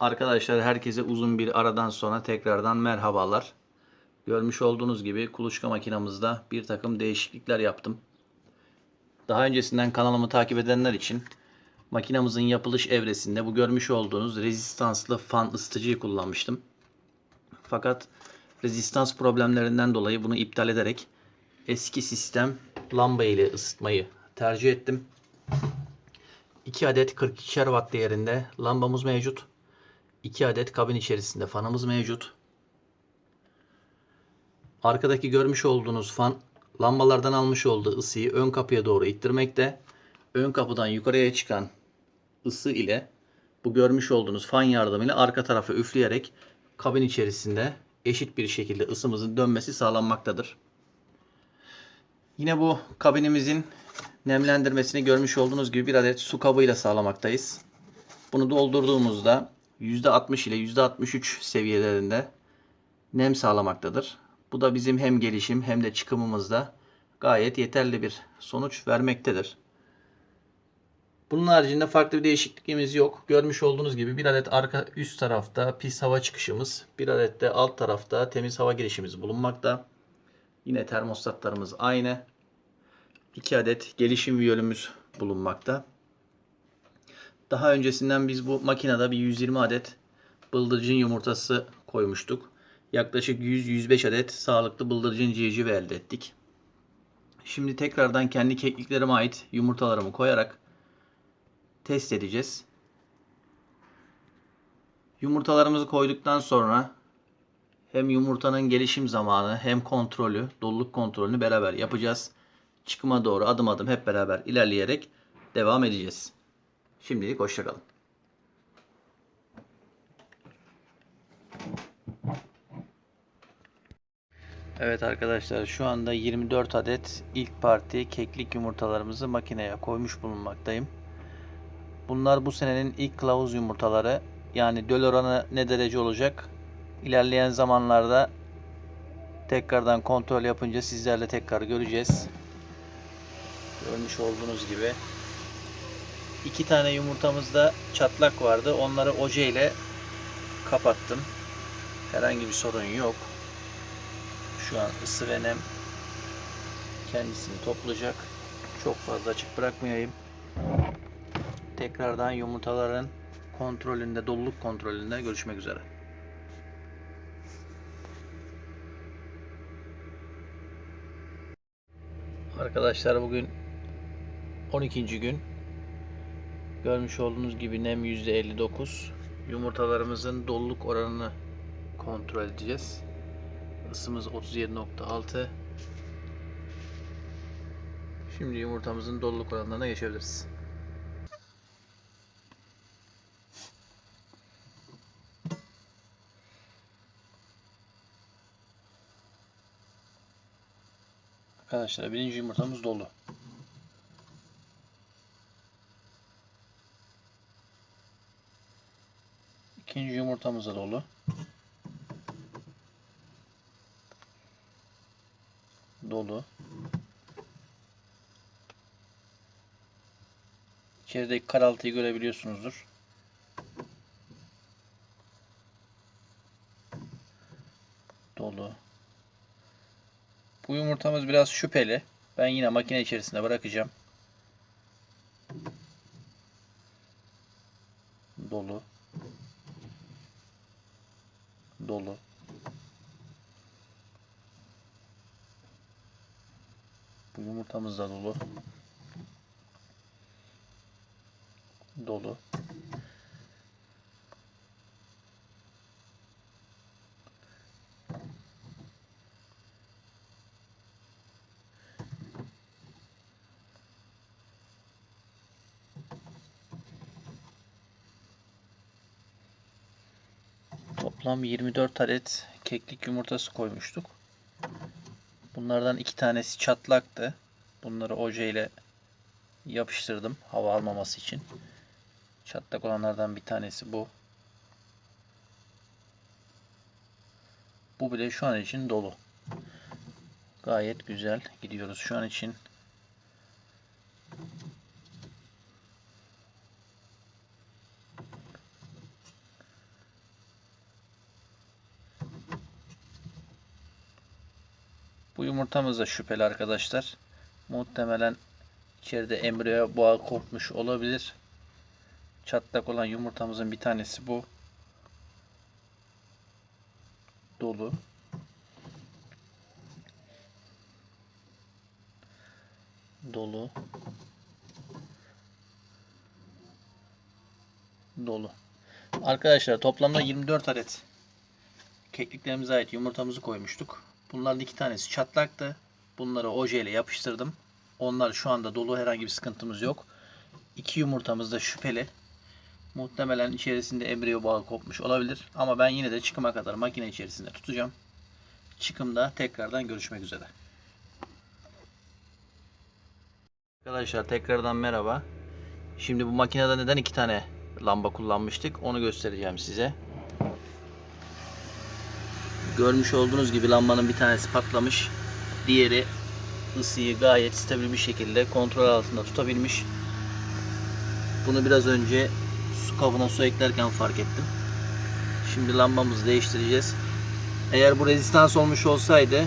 Arkadaşlar herkese uzun bir aradan sonra tekrardan merhabalar. Görmüş olduğunuz gibi kuluçka makinamızda bir takım değişiklikler yaptım. Daha öncesinden kanalımı takip edenler için makinamızın yapılış evresinde bu görmüş olduğunuz rezistanslı fan ısıtıcıyı kullanmıştım. Fakat rezistans problemlerinden dolayı bunu iptal ederek eski sistem lamba ile ısıtmayı tercih ettim. 2 adet 42'şer watt değerinde lambamız mevcut. 2 adet kabin içerisinde fanımız mevcut. Arkadaki görmüş olduğunuz fan lambalardan almış olduğu ısıyı ön kapıya doğru ittirmekte. Ön kapıdan yukarıya çıkan ısı ile bu görmüş olduğunuz fan yardımıyla arka tarafa üfleyerek kabin içerisinde eşit bir şekilde ısımızın dönmesi sağlanmaktadır. Yine bu kabinimizin nemlendirmesini görmüş olduğunuz gibi bir adet su kabıyla sağlamaktayız. Bunu doldurduğumuzda %60 ile %63 seviyelerinde nem sağlamaktadır. Bu da bizim hem gelişim hem de çıkımımızda gayet yeterli bir sonuç vermektedir. Bunun haricinde farklı bir değişikliğimiz yok. Görmüş olduğunuz gibi bir adet arka üst tarafta pis hava çıkışımız, bir adet de alt tarafta temiz hava girişimiz bulunmakta. Yine termostatlarımız aynı. 2 adet gelişim viyolümüz bulunmakta. Daha öncesinden biz bu makinede bir 120 adet bıldırcın yumurtası koymuştuk. Yaklaşık 100-105 adet sağlıklı bıldırcın civciv elde ettik. Şimdi tekrardan kendi kekliklerime ait yumurtalarımı koyarak test edeceğiz. Yumurtalarımızı koyduktan sonra hem yumurtanın gelişim zamanı hem kontrolü, doluluk kontrolünü beraber yapacağız. Çıkıma doğru adım adım hep beraber ilerleyerek devam edeceğiz. Şimdilik hoşçakalın. Evet arkadaşlar şu anda 24 adet ilk parti keklik yumurtalarımızı makineye koymuş bulunmaktayım. Bunlar bu senenin ilk kılavuz yumurtaları. Yani döl oranı ne derece olacak? İlerleyen zamanlarda tekrardan kontrol yapınca sizlerle tekrar göreceğiz. Görmüş olduğunuz gibi iki tane yumurtamızda çatlak vardı. Onları oje ile kapattım. Herhangi bir sorun yok. Şu an ısı ve nem kendisini toplayacak. Çok fazla açık bırakmayayım. Tekrardan yumurtaların kontrolünde, doluluk kontrolünde görüşmek üzere. Arkadaşlar bugün 12. gün. Görmüş olduğunuz gibi nem %59. Yumurtalarımızın doluluk oranını kontrol edeceğiz. Isımız 37.6. Şimdi yumurtamızın doluluk oranlarına geçebiliriz. Arkadaşlar birinci yumurtamız dolu. İkinci yumurtamız dolu. Dolu. İçerideki karaltıyı görebiliyorsunuzdur. Dolu. Bu yumurtamız biraz şüpheli. Ben yine makine içerisinde bırakacağım. Dolu. Bu da dolu. Dolu. Toplam 24 adet keklik yumurtası koymuştuk. Bunlardan iki tanesi çatlaktı. Bunları oje ile yapıştırdım hava almaması için. Çatlak olanlardan bir tanesi bu. Bu bile şu an için dolu. Gayet güzel gidiyoruz şu an için. Bu yumurtamız da şüpheli arkadaşlar. Muhtemelen içeride embriyo boğa kopmuş olabilir. Çatlak olan yumurtamızın bir tanesi bu. Dolu. Dolu. Dolu. Arkadaşlar toplamda 24 adet kekliklerimize ait yumurtamızı koymuştuk. Bunların iki tanesi çatlaktı. Bunları oje ile yapıştırdım. Onlar şu anda dolu herhangi bir sıkıntımız yok. İki yumurtamız da şüpheli. Muhtemelen içerisinde embriyo bağı kopmuş olabilir. Ama ben yine de çıkıma kadar makine içerisinde tutacağım. Çıkımda tekrardan görüşmek üzere. Arkadaşlar tekrardan merhaba. Şimdi bu makinede neden iki tane lamba kullanmıştık onu göstereceğim size. Görmüş olduğunuz gibi lambanın bir tanesi patlamış. Diğeri ısıyı gayet stabil bir şekilde kontrol altında tutabilmiş. Bunu biraz önce su kabına su eklerken fark ettim. Şimdi lambamızı değiştireceğiz. Eğer bu rezistans olmuş olsaydı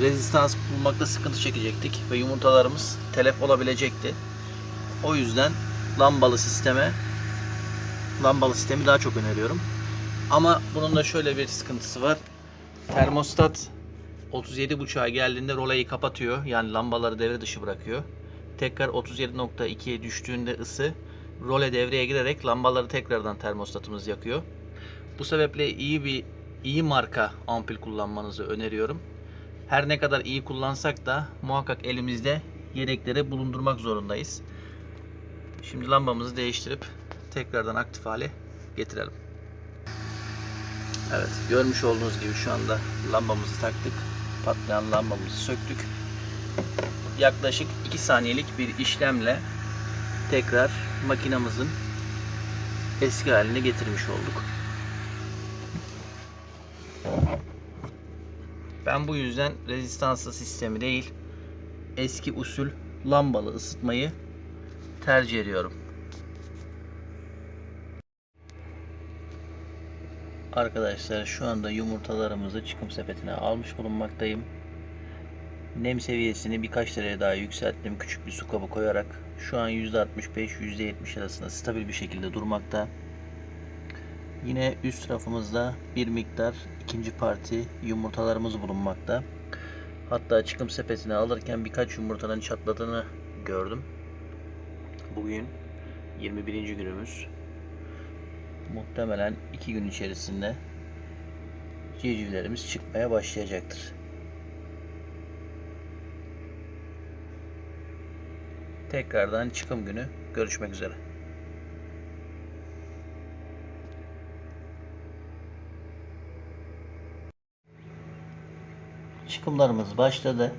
rezistans bulmakta sıkıntı çekecektik ve yumurtalarımız telef olabilecekti. O yüzden lambalı sisteme lambalı sistemi daha çok öneriyorum. Ama bunun da şöyle bir sıkıntısı var. Termostat 37.5'a geldiğinde rolayı kapatıyor. Yani lambaları devre dışı bırakıyor. Tekrar 37.2'ye düştüğünde ısı role devreye girerek lambaları tekrardan termostatımız yakıyor. Bu sebeple iyi bir iyi marka ampul kullanmanızı öneriyorum. Her ne kadar iyi kullansak da muhakkak elimizde yedekleri bulundurmak zorundayız. Şimdi lambamızı değiştirip tekrardan aktif hale getirelim. Evet görmüş olduğunuz gibi şu anda lambamızı taktık. Patlayan lambamızı söktük. Yaklaşık 2 saniyelik bir işlemle tekrar makinamızın eski haline getirmiş olduk. Ben bu yüzden rezistanslı sistemi değil eski usul lambalı ısıtmayı tercih ediyorum. Arkadaşlar şu anda yumurtalarımızı çıkım sepetine almış bulunmaktayım. Nem seviyesini birkaç derece daha yükselttim küçük bir su kabı koyarak. Şu an %65-%70 arasında stabil bir şekilde durmakta. Yine üst tarafımızda bir miktar ikinci parti yumurtalarımız bulunmakta. Hatta çıkım sepetine alırken birkaç yumurtanın çatladığını gördüm. Bugün 21. günümüz. Muhtemelen 2 gün içerisinde civcivlerimiz çıkmaya başlayacaktır. Tekrardan çıkım günü görüşmek üzere. Çıkımlarımız başladı.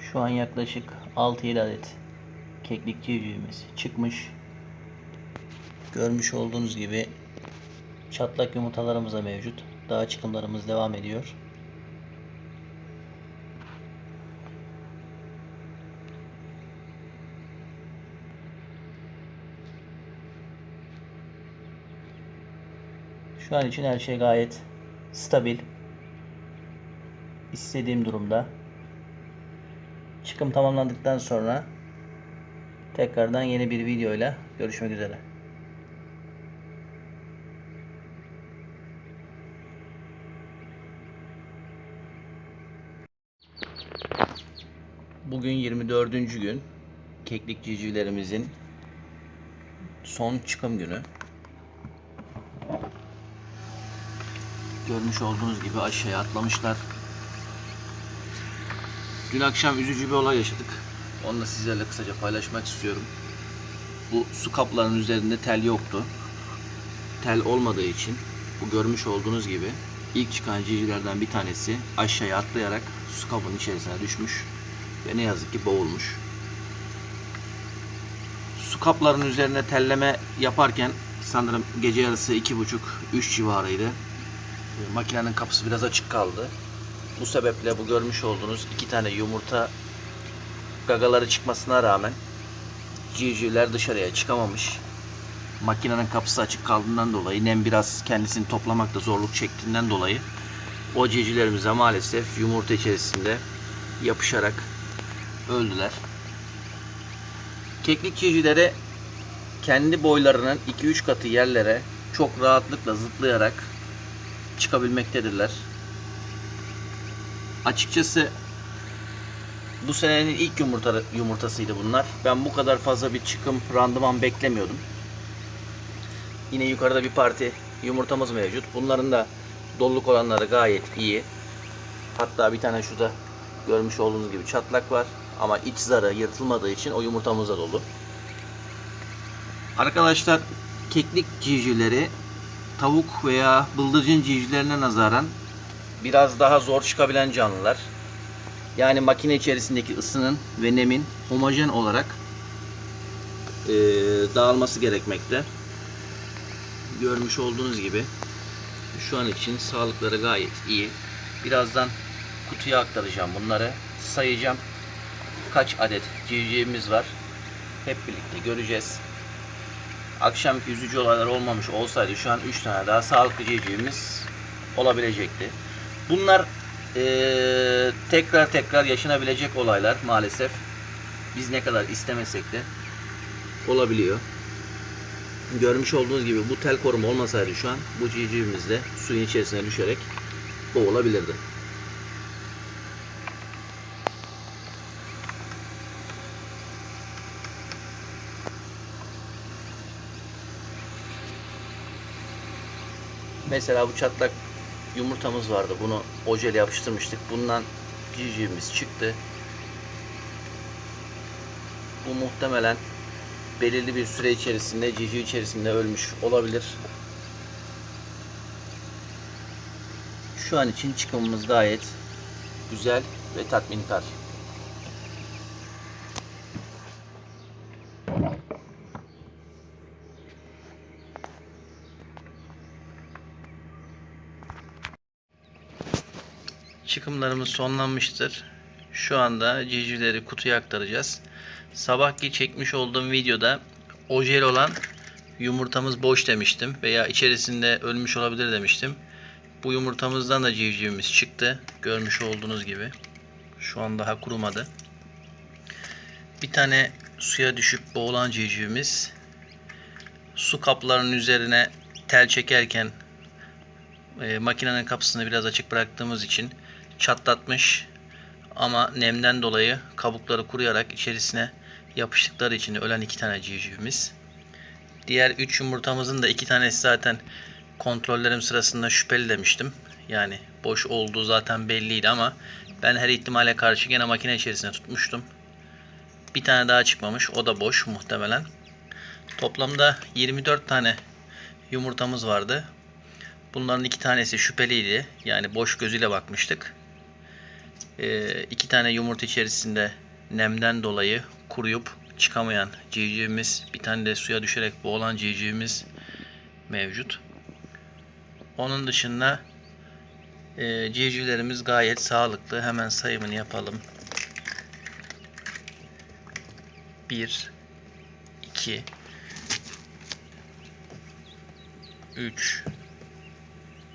Şu an yaklaşık 6-7 adet keklik civcivimiz çıkmış. Görmüş olduğunuz gibi çatlak yumurtalarımız da mevcut. Daha çıkımlarımız devam ediyor. Şu an için her şey gayet stabil. İstediğim durumda. Çıkım tamamlandıktan sonra tekrardan yeni bir videoyla görüşmek üzere. Bugün 24. gün. Keklik civcivlerimizin son çıkım günü. Görmüş olduğunuz gibi aşağıya atlamışlar. Dün akşam üzücü bir olay yaşadık. Onu da sizlerle kısaca paylaşmak istiyorum. Bu su kaplarının üzerinde tel yoktu. Tel olmadığı için bu görmüş olduğunuz gibi ilk çıkan civcivlerden bir tanesi aşağıya atlayarak su kabının içerisine düşmüş ve ne yazık ki boğulmuş. Su kaplarının üzerine telleme yaparken sanırım gece yarısı iki buçuk üç civarıydı. E, Makinenin kapısı biraz açık kaldı. Bu sebeple bu görmüş olduğunuz iki tane yumurta gagaları çıkmasına rağmen civcivler dışarıya çıkamamış. Makinenin kapısı açık kaldığından dolayı nem biraz kendisini toplamakta zorluk çektiğinden dolayı o civcivlerimize maalesef yumurta içerisinde yapışarak öldüler. Keklik civcivleri kendi boylarının 2-3 katı yerlere çok rahatlıkla zıplayarak çıkabilmektedirler. Açıkçası bu senenin ilk yumurta, yumurtasıydı bunlar. Ben bu kadar fazla bir çıkım randıman beklemiyordum. Yine yukarıda bir parti yumurtamız mevcut. Bunların da doluluk oranları gayet iyi. Hatta bir tane şurada görmüş olduğunuz gibi çatlak var. Ama iç zarı yırtılmadığı için o yumurtamız dolu. Arkadaşlar keklik civcivleri tavuk veya bıldırcın civcivlerine nazaran biraz daha zor çıkabilen canlılar. Yani makine içerisindeki ısının ve nemin homojen olarak eee, dağılması gerekmekte. Görmüş olduğunuz gibi şu an için sağlıkları gayet iyi. Birazdan kutuya aktaracağım bunları. Sayacağım. Kaç adet civcivimiz var. Hep birlikte göreceğiz. Akşamki üzücü olaylar olmamış olsaydı şu an 3 tane daha sağlıklı civcivimiz olabilecekti. Bunlar eee, tekrar tekrar yaşanabilecek olaylar maalesef. Biz ne kadar istemesek de olabiliyor. Görmüş olduğunuz gibi bu tel koruma olmasaydı şu an bu civcivimiz de suyun içerisine düşerek boğulabilirdi. Mesela bu çatlak yumurtamız vardı. Bunu ojele yapıştırmıştık. Bundan civcivimiz çıktı. Bu muhtemelen belirli bir süre içerisinde civciv içerisinde ölmüş olabilir. Şu an için çıkımımız gayet güzel ve tatminkar. Çıkımlarımız sonlanmıştır. Şu anda civcivleri kutuya aktaracağız. Sabahki çekmiş olduğum videoda ojel olan yumurtamız boş demiştim veya içerisinde ölmüş olabilir demiştim. Bu yumurtamızdan da civcivimiz çıktı. Görmüş olduğunuz gibi. Şu an daha kurumadı. Bir tane suya düşüp boğulan civcivimiz su kaplarının üzerine tel çekerken e, makinenin kapısını biraz açık bıraktığımız için çatlatmış ama nemden dolayı kabukları kuruyarak içerisine yapıştıkları için ölen iki tane civcivimiz. Diğer üç yumurtamızın da iki tanesi zaten kontrollerim sırasında şüpheli demiştim. Yani boş olduğu zaten belliydi ama ben her ihtimale karşı gene makine içerisine tutmuştum. Bir tane daha çıkmamış. O da boş muhtemelen. Toplamda 24 tane yumurtamız vardı. Bunların iki tanesi şüpheliydi. Yani boş gözüyle bakmıştık. Ee, iki tane yumurta içerisinde nemden dolayı kuruyup çıkamayan civcivimiz, bir tane de suya düşerek boğulan civcivimiz mevcut. Onun dışında e, civcivlerimiz gayet sağlıklı. Hemen sayımını yapalım. 1 2 3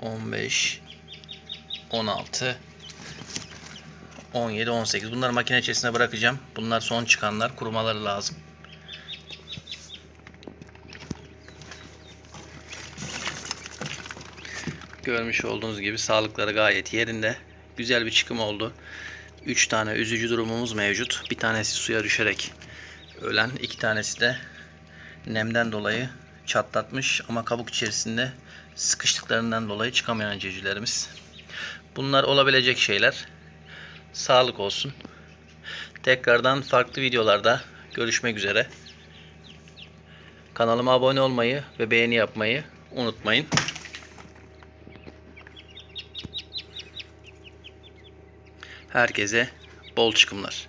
15 16 17 18 bunları makine içerisine bırakacağım. Bunlar son çıkanlar kurumaları lazım. Görmüş olduğunuz gibi sağlıkları gayet yerinde. Güzel bir çıkım oldu. 3 tane üzücü durumumuz mevcut. Bir tanesi suya düşerek ölen, iki tanesi de nemden dolayı çatlatmış ama kabuk içerisinde sıkıştıklarından dolayı çıkamayan civcivlerimiz. Bunlar olabilecek şeyler. Sağlık olsun. Tekrardan farklı videolarda görüşmek üzere. Kanalıma abone olmayı ve beğeni yapmayı unutmayın. Herkese bol çıkımlar.